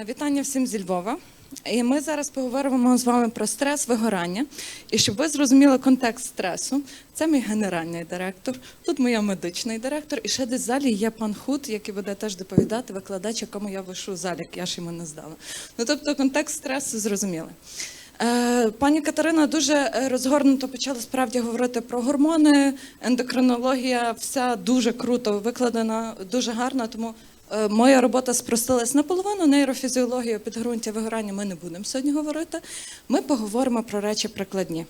Е, Вітання всім зі Львова. І ми зараз поговоримо з вами про стрес, вигорання. І щоб ви зрозуміли контекст стресу, це мій генеральний директор, тут моя медичний директор, і ще десь в залі є пан Худ, який буде теж доповідати, викладач, якому я вишу залік, я ж йому не здала. Ну тобто контекст стресу зрозумілий. Е, Пані Катерина дуже е, розгорнуто почала справді говорити про гормони, ендокринологія, вся дуже круто викладена, дуже гарна. Тому моя робота спростилась наполовину. Нейрофізіологія, підґрунтя, вигорання ми не будемо сьогодні говорити. Ми поговоримо про речі прикладні.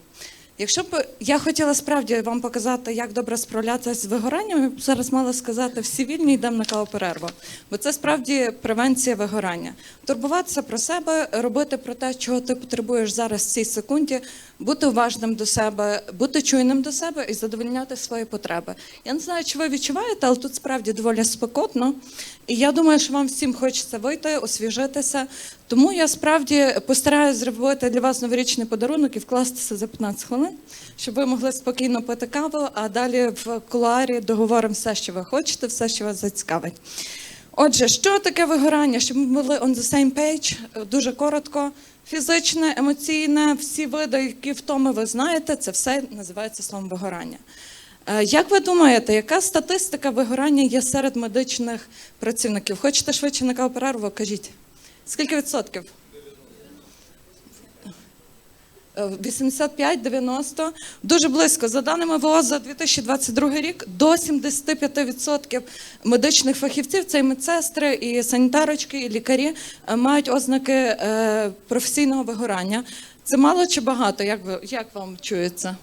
Якщо б я хотіла справді вам показати, як добре справлятися з вигоранням, я б зараз мала сказати всі вільні йдемо на каву перерву. Бо це справді превенція вигорання. Турбуватися про себе, робити про те, чого ти потребуєш зараз в цій секунді, бути уважним до себе, бути чуйним до себе і задовольняти свої потреби. Я не знаю, чи ви відчуваєте, але тут справді доволі спекотно. І я думаю, що вам всім хочеться вийти, освіжитися. Тому я справді постараюся зробити для вас новорічний подарунок і вкластися за 15 хвилин, щоб ви могли спокійно пити каву, а далі в кулуарі договоримо все, що ви хочете, все, що вас зацікавить. Отже, що таке вигорання? Щоб ми були on the same page, дуже коротко. Фізичне, емоційне, всі види, які втоми ви знаєте, це все називається словом вигорання. Е, Як ви думаєте, яка статистика вигорання є серед медичних працівників? Хочете швидше на каву перерву? Кажіть. Скільки відсотків? Е, 85-90. Дуже близько. За даними ВОЗ, за 2022 рік, до 75% медичних фахівців, це і медсестри, і санітарочки, і лікарі, е, мають ознаки е, професійного вигорання. Це мало чи багато? Як, ви, як вам чується?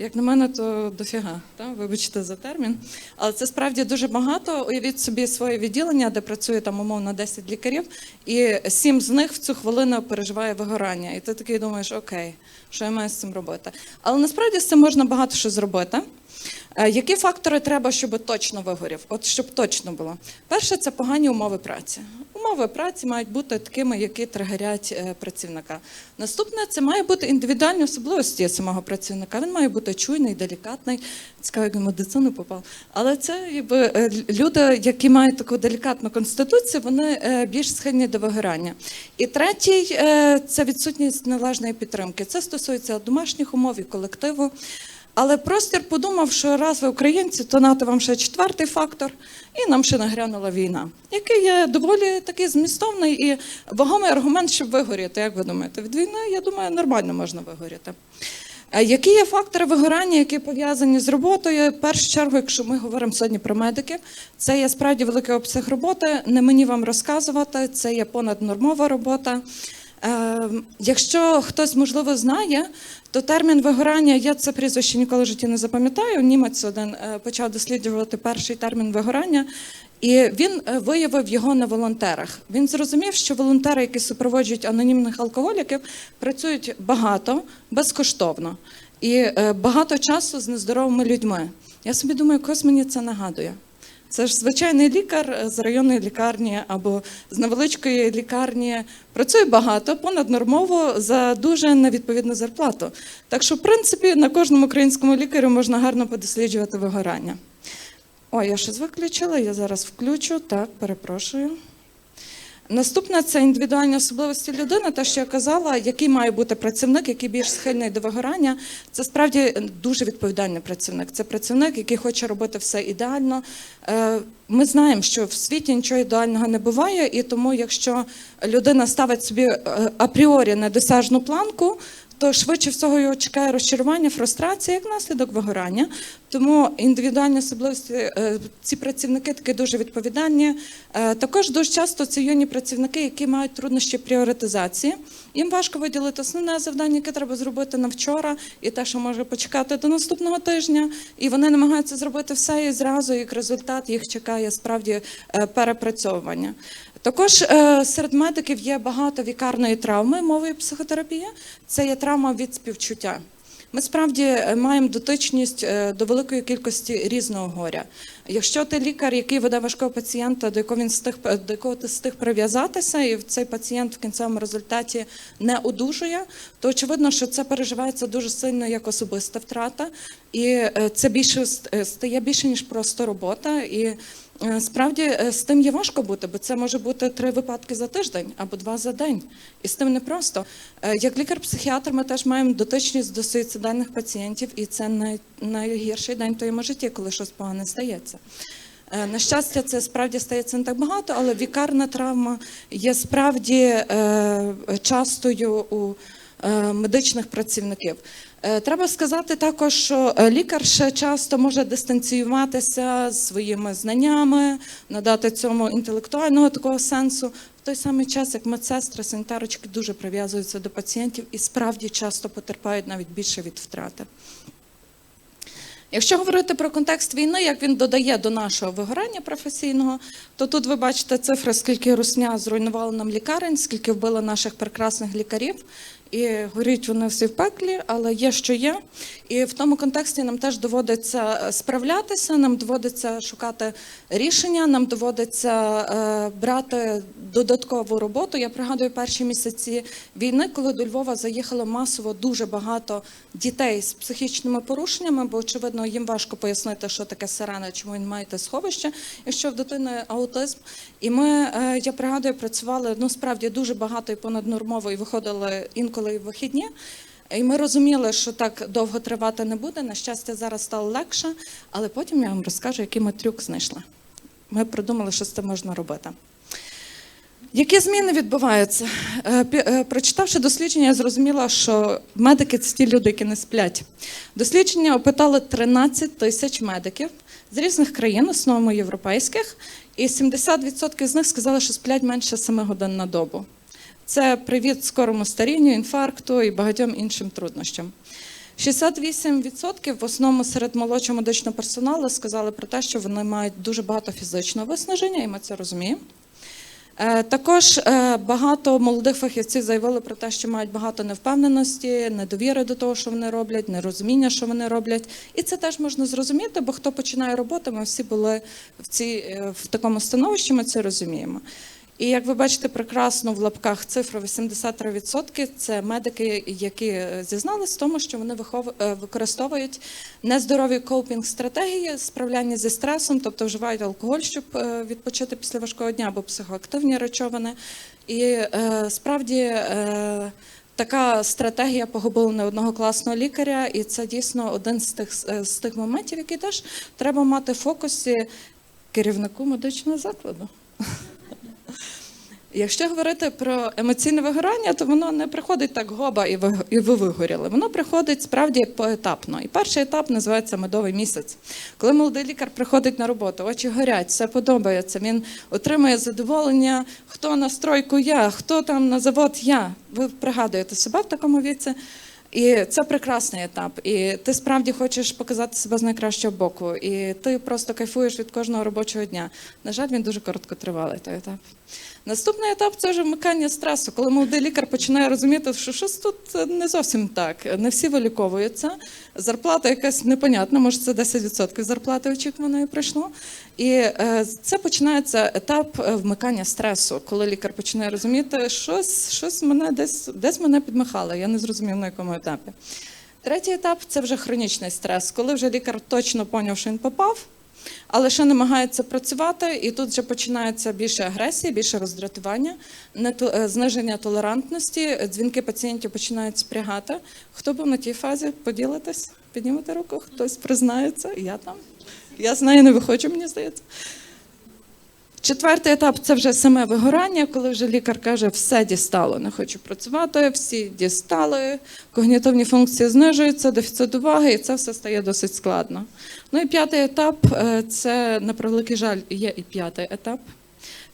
Як на мене, то дофіга, та? вибачте за термін. Але це справді дуже багато. Уявіть собі своє відділення, де працює там умовно 10 лікарів, і сім з них в цю хвилину переживає вигорання. І ти такий думаєш, окей, що я маю з цим робити? Але насправді з цим можна багато що зробити. Е, Які фактори треба, щоб точно вигорів? От щоб точно було. Перше, це погані умови праці. Умови праці мають бути такими, які тригерять е, працівника. Наступне це має бути індивідуальні особливості самого працівника. Він має бути чуйний, делікатний. Цікаво, як він медицину попав. Але це якби е, люди, які мають таку делікатну конституцію, вони більш схильні до вигорання. І третій це відсутність належної підтримки. Це стосується домашніх умов і колективу. Але простір подумав, що раз ви українці, то нато вам ще четвертий фактор, і нам ще нагрянула війна, який є доволі такий змістовний і вагомий аргумент, щоб вигоріти. Як ви думаєте, від війни, я думаю, нормально можна вигоріти. Е, Які є фактори вигорання, які пов'язані з роботою? В першу чергу, якщо ми говоримо сьогодні про медиків, це є справді великий обсяг роботи. Не мені вам розказувати, це є понаднормова робота. Е, Якщо хтось можливо знає, то термін вигорання, я це прізвище ніколи в житті не запам'ятаю. Німець один е, почав досліджувати перший термін вигорання, і він е, виявив його на волонтерах. Він зрозумів, що волонтери, які супроводжують анонімних алкоголіків, працюють багато, безкоштовно і е, багато часу з нездоровими людьми. Я собі думаю, когось мені це нагадує. Це ж звичайний лікар з районної лікарні або з невеличкої лікарні працює багато, понаднормово за дуже невідповідну зарплату. Так що, в принципі, на кожному українському лікарю можна гарно подосліджувати вигорання. О, я щось виключила, я зараз включу. Так, перепрошую. Наступне це індивідуальні особливості людини. Те, що я казала, який має бути працівник, який більш схильний до вигорання. Це справді дуже відповідальний працівник. Це працівник, який хоче робити все ідеально. Е, Ми знаємо, що в світі нічого ідеального не буває, і тому, якщо людина ставить собі е, апріорі недосяжну планку, то швидше всього його чекає розчарування, фрустрація як наслідок вигорання. Тому індивідуальні особливості е, ці працівники такі дуже відповідальні. Е, Також дуже часто це юні працівники, які мають труднощі пріоритизації. Їм важко виділити основне завдання, яке треба зробити на вчора, і те, що може почекати до наступного тижня. І вони намагаються зробити все і зразу, як результат їх чекає справді е, перепрацьовування. Також е, серед медиків є багато вікарної травми мовою психотерапії. Це є травма від співчуття. Ми справді е, маємо дотичність е, до великої кількості різного горя. Якщо ти лікар, який веде важкого пацієнта, до якого він стиг до якого ти стиг прив'язатися, і цей пацієнт в кінцевому результаті не одужує, то очевидно, що це переживається дуже сильно як особиста втрата, і це більше стає більше ніж просто робота. І Справді е, з тим є важко бути, бо це може бути три випадки за тиждень або два за день. І з тим непросто. Е, Як лікар-психіатр, ми теж маємо дотичність до суїцидальних пацієнтів, і це най, найгірший день в твоєму житті, коли щось погане стається. Е, На щастя, це справді стається не так багато, але вікарна травма є справді е, частою у е, медичних працівників. Е, Треба сказати також, що е, лікар ще часто може дистанціюватися своїми знаннями, надати цьому інтелектуального такого сенсу. В той самий час, як медсестри, санітарочки дуже прив'язуються до пацієнтів і справді часто потерпають навіть більше від втрати. Якщо говорити про контекст війни, як він додає до нашого вигорання професійного, то тут ви бачите цифри, скільки русня зруйнувала нам лікарень, скільки вбило наших прекрасних лікарів. І горіть вони всі в пеклі, але є, що є. І в тому контексті нам теж доводиться е, справлятися, нам доводиться шукати рішення, нам доводиться е, брати додаткову роботу. Я пригадую перші місяці війни, коли до Львова заїхало масово дуже багато дітей з психічними порушеннями, бо очевидно їм важко пояснити, що таке сирена, чому він має те сховище, якщо в дитини аутизм. І ми, е, я пригадую, працювали ну справді дуже багато і понаднормово, і виходили інколи і в вихідні. І ми розуміли, що так довго тривати не буде. На щастя, зараз стало легше, але потім я вам розкажу, який ми трюк знайшли. Ми придумали, що з цим можна робити. Які зміни відбуваються? Е, е, Прочитавши дослідження, я зрозуміла, що медики це ті люди, які не сплять. Дослідження опитали 13 тисяч медиків з різних країн, в основному європейських, і 70% з них сказали, що сплять менше 7 годин на добу. Це привід скорому старінню, інфаркту і багатьом іншим труднощам. 68% в основному серед молодшого медичного персоналу сказали про те, що вони мають дуже багато фізичного виснаження, і ми це розуміємо. Е, Також е, багато молодих фахівців заявили про те, що мають багато невпевненості, недовіри до того, що вони роблять, нерозуміння, що вони роблять. І це теж можна зрозуміти, бо хто починає роботу, ми всі були в, цій, е, в такому становищі, ми це розуміємо. І як ви бачите, прекрасно в лапках цифра 83% – це медики, які е, зізналися в тому, що вони е, використовують нездорові копінг-стратегії справляння зі стресом, тобто вживають алкоголь, щоб е, відпочити після важкого дня або психоактивні речовини. І справді. Така стратегія погубила не одного класного лікаря, і це дійсно один з тих з тих моментів, які теж треба мати в фокусі керівнику медичного закладу. Якщо говорити про емоційне вигорання, то воно не приходить так гоба і ви, вигоріли. Воно приходить справді поетапно. І перший етап називається медовий місяць. Коли молодий лікар приходить на роботу, очі горять, все подобається. Він отримує задоволення, хто на стройку я, хто там на завод я. Ви пригадуєте себе в такому віці. І це прекрасний етап. І ти справді хочеш показати себе з найкращого боку. І ти просто кайфуєш від кожного робочого дня. На жаль, він дуже короткотривалий той етап. Наступний етап це вже вмикання стресу, коли молодий лікар починає розуміти, що щось тут не зовсім так. Не всі виліковуються. Зарплата якась непонятна, може це 10% зарплати очікуваної прийшло. І е, це починається етап е, вмикання стресу, коли лікар починає розуміти, щось, щось мене десь, десь мене підмахало, я не зрозумів на якому етапі. Третій етап це вже хронічний стрес, коли вже лікар точно поняв, що він попав, але ще намагається працювати, і тут вже починається більше агресії, більше роздратування, е, зниження толерантності, дзвінки пацієнтів починають спрягати. Хто був на тій фазі? Поділитись, піднімете руку, хтось признається, я там. Я з нею не виходжу, мені здається. Четвертий етап це вже саме вигорання, коли вже лікар каже, все дістало, не хочу працювати, всі дістали, когнітивні функції знижуються, дефіцит уваги, і це все стає досить складно. Ну і п'ятий етап е, це, на превеликий жаль, є і п'ятий етап.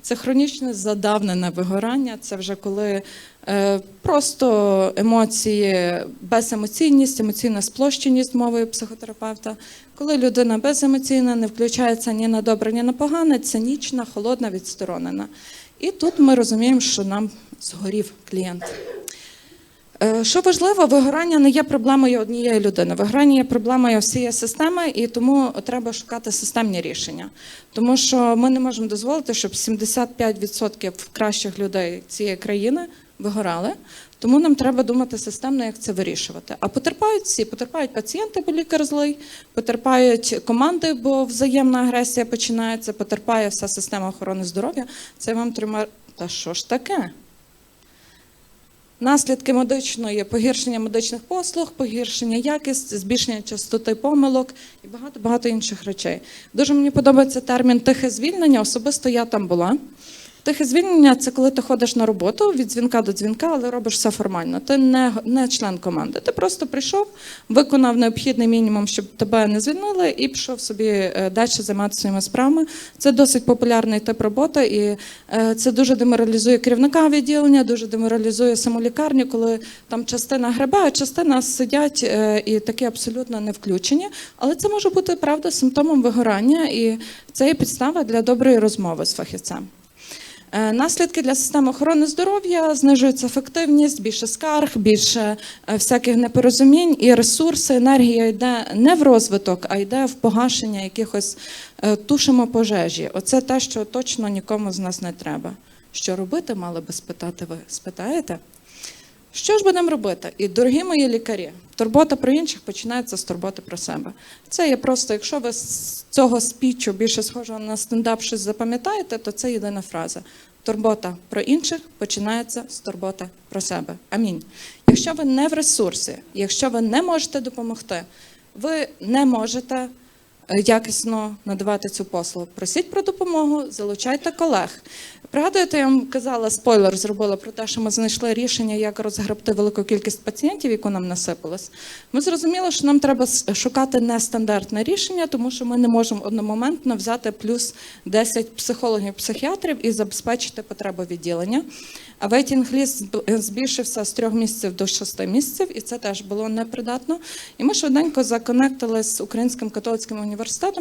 Це хронічне задавнене вигорання. Це вже коли е, просто емоції, беземоційність, емоційна сплощеність мовою психотерапевта. Коли людина беземоційна, не включається ні на добре, ні на погане, цинічна, холодна, відсторонена. І тут ми розуміємо, що нам згорів клієнт. Е, Що важливо, вигорання не є проблемою однієї людини. Вигорання є проблемою всієї системи, і тому треба шукати системні рішення. Тому що ми не можемо дозволити, щоб 75% кращих людей цієї країни вигорали. Тому нам треба думати системно, як це вирішувати. А потерпають всі, потерпають пацієнти, бо лікар злий, потерпають команди, бо взаємна агресія починається, потерпає вся система охорони здоров'я. Це вам тримає. Та що ж таке? Наслідки медичної погіршення медичних послуг, погіршення якості, збільшення частоти помилок і багато багато інших речей. Дуже мені подобається термін тихе звільнення. Особисто я там була. Тихе звільнення це коли ти ходиш на роботу від дзвінка до дзвінка, але робиш все формально. Ти не, не член команди. Ти просто прийшов, виконав необхідний мінімум, щоб тебе не звільнили, і пішов собі е, далі займатися своїми справами. Це досить популярний тип роботи, і е, це дуже деморалізує керівника відділення, дуже деморалізує саму лікарню, коли там частина гребе, а частина сидять е, і такі абсолютно не включені. Але це може бути правда симптомом вигорання, і це є підстава для доброї розмови з фахівцем. Е, Наслідки для системи охорони здоров'я знижується ефективність, більше скарг, більше е, всяких непорозумінь, і ресурси, енергія йде не в розвиток, а йде в погашення якихось е, тушимо пожежі. Оце те, що точно нікому з нас не треба. Що робити, мали би спитати ви. Спитаєте? Що ж будемо робити? І дорогі мої лікарі, турбота про інших починається з турботи про себе. Це є просто, якщо ви з цього спічу більше схожого на стендап щось запам'ятаєте, то це єдина фраза. Турбота про інших починається з турботи про себе. Амінь. Якщо ви не в ресурсі, якщо ви не можете допомогти, ви не можете якісно надавати цю послугу. Просіть про допомогу, залучайте колег. Пригадуєте, я вам казала, спойлер зробила про те, що ми знайшли рішення, як розгребти велику кількість пацієнтів, яку нам насипалось. Ми зрозуміли, що нам треба шукати нестандартне рішення, тому що ми не можемо одномоментно взяти плюс 10 психологів-психіатрів і забезпечити потреби відділення. А вейтінг ліст збільшився з трьох місяців до шести місяців, і це теж було непридатно. І ми швиденько законектили з Українським католицьким університетом,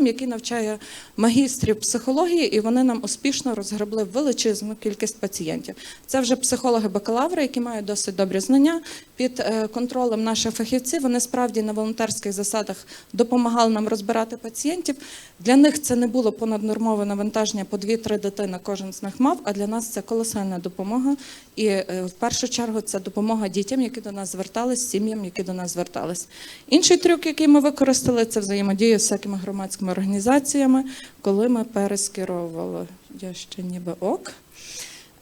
який навчає магістрів психології, і вони нам успішно розгребли величезну кількість пацієнтів. Це вже психологи-бакалаври, які мають досить добрі знання. Під е, контролем наших фахівців вони справді на волонтерських засадах допомагали нам розбирати пацієнтів. Для них це не було понаднормове навантаження по 2-3 дитини кожен з них мав, а для нас це колосальна допомога. І е, в першу чергу це допомога дітям, які до нас звертались, сім'ям, які до нас звертались. Інший трюк, який ми використали, це взаємодія з всякими громадськими організаціями, коли ми перескеровували. Я ще ніби ок.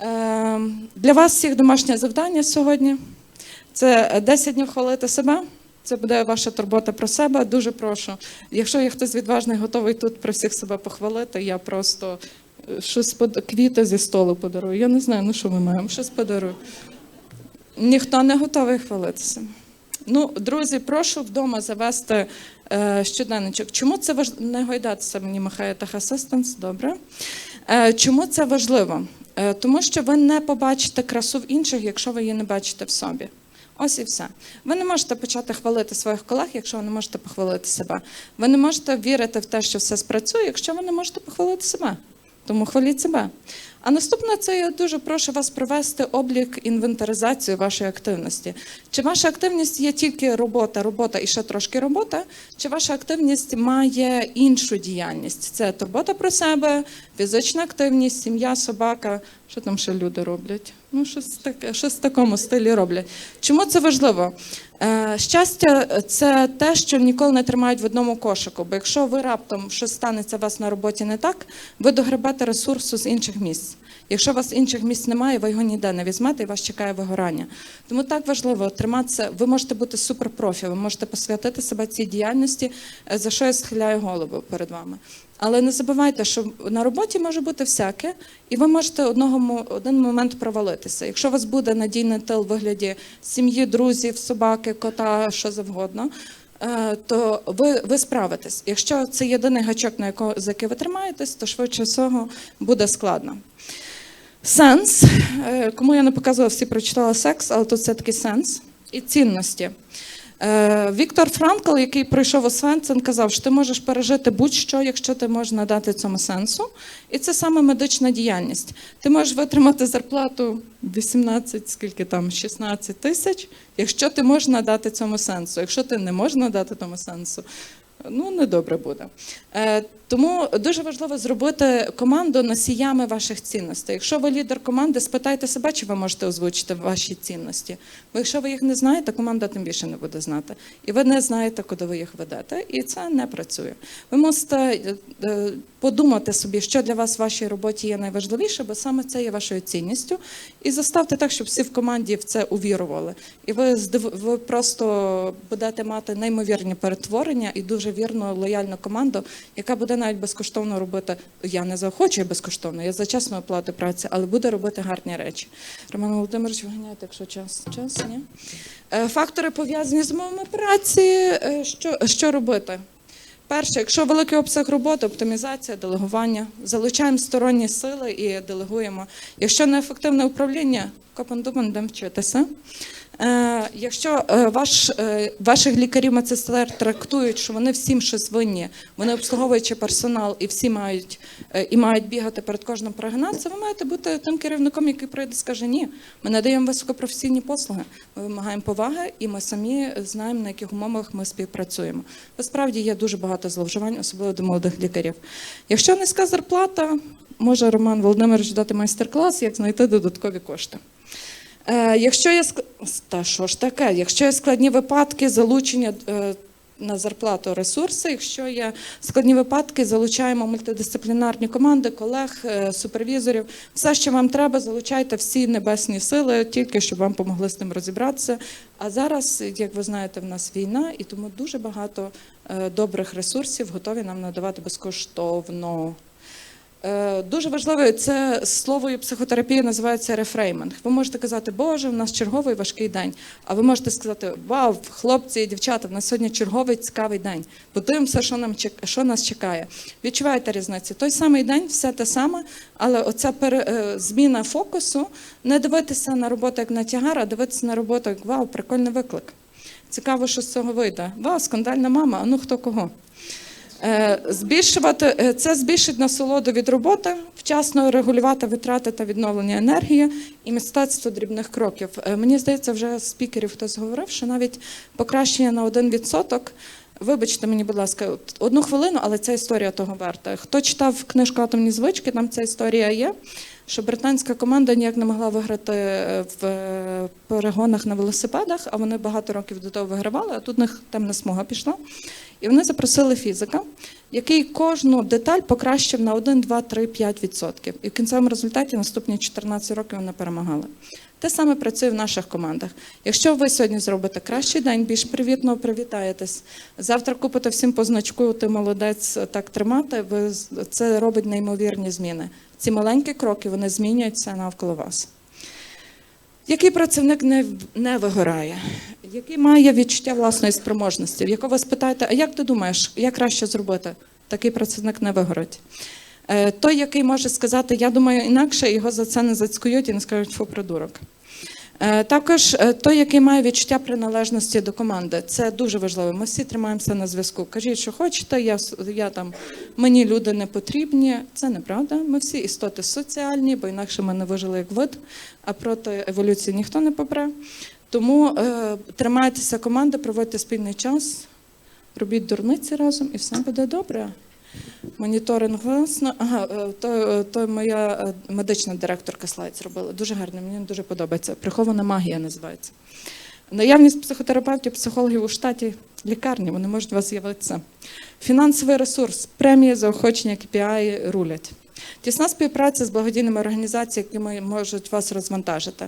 Е, Для вас всіх домашнє завдання сьогодні. Це 10 днів хвалити себе. Це буде ваша турбота про себе. Дуже прошу. Якщо є хтось відважний, готовий тут про всіх себе похвалити, я просто е, щось под... квіти зі столу подарую. Я не знаю, ну що ми маємо, щось подарую. Ніхто не готовий хвалитися. Ну, друзі, прошу вдома завести щоденничок. Чому це важливо? Не гойдатися мені махає асистенс, добре. Е, чому це важливо? Е, тому що ви не побачите красу в інших, якщо ви її не бачите в собі. Ось і все. Ви не можете почати хвалити своїх колег, якщо ви не можете похвалити себе. Ви не можете вірити в те, що все спрацює, якщо ви не можете похвалити себе. Тому хваліть себе. А наступне це я дуже прошу вас провести облік інвентаризацію вашої активності. Чи ваша активність є тільки робота, робота і ще трошки робота, чи ваша активність має іншу діяльність? Це турбота про себе, фізична активність, сім'я, собака. Що там ще люди роблять? Ну, щось таке, щось в такому стилі роблять. Чому це важливо? Е, щастя це те, що ніколи не тримають в одному кошику. Бо якщо ви раптом щось станеться у вас на роботі не так, ви догребете ресурсу з інших місць. Якщо у вас інших місць немає, ви його ніде не візьмете і вас чекає вигорання. Тому так важливо триматися. Ви можете бути суперпрофі, ви можете посвятити себе цій діяльності, е, за що я схиляю голову перед вами. Але не забувайте, що на роботі може бути всяке, і ви можете одного один момент провалитися. Якщо у вас буде надійний тил в вигляді сім'ї, друзів, собаки, кота, що завгодно. е, То ви, ви справитесь. Якщо це єдиний гачок, на якого за який ви тримаєтесь, то швидше всього буде складно. Сенс, Е, кому я не показувала, всі прочитали секс, але тут все-таки сенс і цінності. Е, Віктор Франкл, який пройшов Освенцин, казав, що ти можеш пережити будь-що, якщо ти можеш надати цьому сенсу. І це саме медична діяльність. Ти можеш витримати зарплату 18, скільки там, 16 тисяч, якщо ти можеш надати цьому сенсу. Якщо ти не можеш надати тому сенсу, ну недобре буде. Тому дуже важливо зробити команду носіями ваших цінностей. Якщо ви лідер команди, спитайте себе, чи ви можете озвучити ваші цінності. Бо якщо ви їх не знаєте, команда тим більше не буде знати. І ви не знаєте, куди ви їх ведете. І це не працює. Ви мусите е, е, подумати собі, що для вас в вашій роботі є найважливіше, бо саме це є вашою цінністю. І заставте так, щоб всі в команді в це увірували. І ви ви просто будете мати неймовірні перетворення і дуже вірну лояльну команду, яка буде навіть безкоштовно робити. Я не заохочую безкоштовно, я за чесну оплату праці, але буде робити гарні речі. Роман Володимирович, виганяйте, якщо час. Час ні. Е, Фактори пов'язані з умовами праці. Е, Що, що робити? Перше, якщо великий обсяг роботи, оптимізація, делегування, залучаємо сторонні сили і делегуємо. Якщо неефективне управління, копан-дупан, будемо вчитися. Е, якщо е, ваш, е, ваших лікарів медсестер трактують, що вони всім щось винні, вони обслуговуючи персонал і всі мають і мають бігати перед кожним прогинатися, ви маєте бути тим керівником, який прийде і скаже ні. Ми надаємо високопрофесійні послуги. Ми вимагаємо поваги, і ми самі знаємо, на яких умовах ми співпрацюємо. Насправді є дуже багато зловживань, особливо до молодих лікарів. Якщо низька зарплата, може Роман Володимирович дати майстер-клас, як знайти додаткові кошти. Е, якщо є та що ж таке, якщо є складні випадки залучення е, на зарплату ресурси, якщо є складні випадки, залучаємо мультидисциплінарні команди, колег, е, супервізорів. Все, що вам треба, залучайте всі небесні сили, тільки щоб вам помогли з ним розібратися. А зараз, як ви знаєте, в нас війна, і тому дуже багато добрих ресурсів готові нам надавати безкоштовно. Е, Дуже важливе це слово психотерапії називається рефрейминг. Ви можете казати, Боже, в нас черговий важкий день. А ви можете сказати, Вау, хлопці і дівчата, в нас сьогодні черговий цікавий день. Подивимося, що нам що нас чекає. Відчуваєте різницю? Той самий день, все те саме, але оця пере- е, зміна фокусу не дивитися на роботу як на тягар, а дивитися на роботу як вау, прикольний виклик. Цікаво, що з цього вийде. Вау, скандальна мама, а ну хто кого. Е, Збільшувати е, це збільшить насолоду від роботи, вчасно регулювати витрати та відновлення енергії і мистецтво дрібних кроків. Е, Мені здається, вже спікерів хтось говорив, що навіть покращення на 1%, Вибачте мені, будь ласка, одну хвилину, але ця історія того варта. Хто читав книжку Атомні звички, там ця історія є. Що британська команда ніяк не могла виграти е, в е, перегонах на велосипедах, а вони багато років до того вигравали, а тут в них темна смуга пішла. І вони запросили фізика, який кожну деталь покращив на 1, 2, 3, 5%. І в кінцевому результаті наступні 14 років вони перемагали. Те саме працює в наших командах. Якщо ви сьогодні зробите кращий день, більш привітно привітаєтесь, завтра купите всім по значку, ти молодець так тримати, ви це робить неймовірні зміни. Ці маленькі кроки вони змінюються навколо вас. Який працівник не, не вигорає, який має відчуття власної спроможності, в якого ви спитаєте, а як ти думаєш, як краще зробити? Такий працівник не вигорить. Е, Той, який може сказати, я думаю інакше, його за це не зацькують і не скажуть, фу, придурок. Е, Також е, той, який має відчуття приналежності до команди, це дуже важливо. Ми всі тримаємося на зв'язку. Кажіть, що хочете, я, я там мені люди не потрібні. Це неправда. Ми всі істоти соціальні, бо інакше ми не вижили як вид, а проти еволюції ніхто не попре. Тому е, тримайтеся команди, проводьте спільний час, робіть дурниці разом, і все буде добре. Моніторинг власно. Ага, е, то, е, то моя е, медична директорка слайд зробила. Дуже гарно, мені дуже подобається. Прихована магія називається. Наявність психотерапевтів, психологів у штаті лікарні, вони можуть у вас з'явитися. Фінансовий ресурс, премії, заохочення, KPI рулять. Тісна співпраця з благодійними організаціями, які можуть вас розвантажити.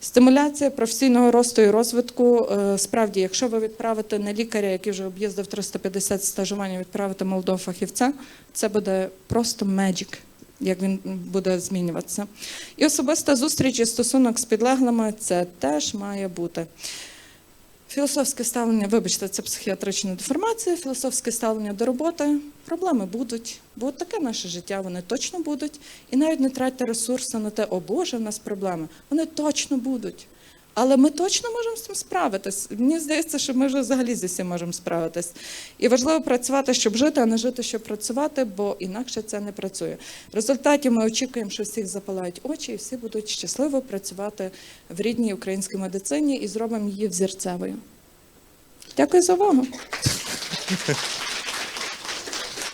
Стимуляція професійного росту і розвитку. Е, Справді, якщо ви відправите не лікаря, який вже об'їздив 350 стажувань, а відправите молодого фахівця, це буде просто magic, як він буде змінюватися. І особиста зустріч і стосунок з підлеглими це теж має бути. Філософське ставлення, вибачте, це психіатрична деформація, філософське ставлення до роботи. Проблеми будуть, бо таке наше життя, вони точно будуть. І навіть не тратьте ресурси на те, о Боже, в нас проблеми. Вони точно будуть. Але ми точно можемо з цим справитись. Мені здається, що ми вже взагалі зі всім можемо справитись. І важливо працювати, щоб жити, а не жити, щоб працювати, бо інакше це не працює. В результаті ми очікуємо, що всіх запалають очі, і всі будуть щасливо працювати в рідній українській медицині і зробимо її взірцевою. Дякую за увагу.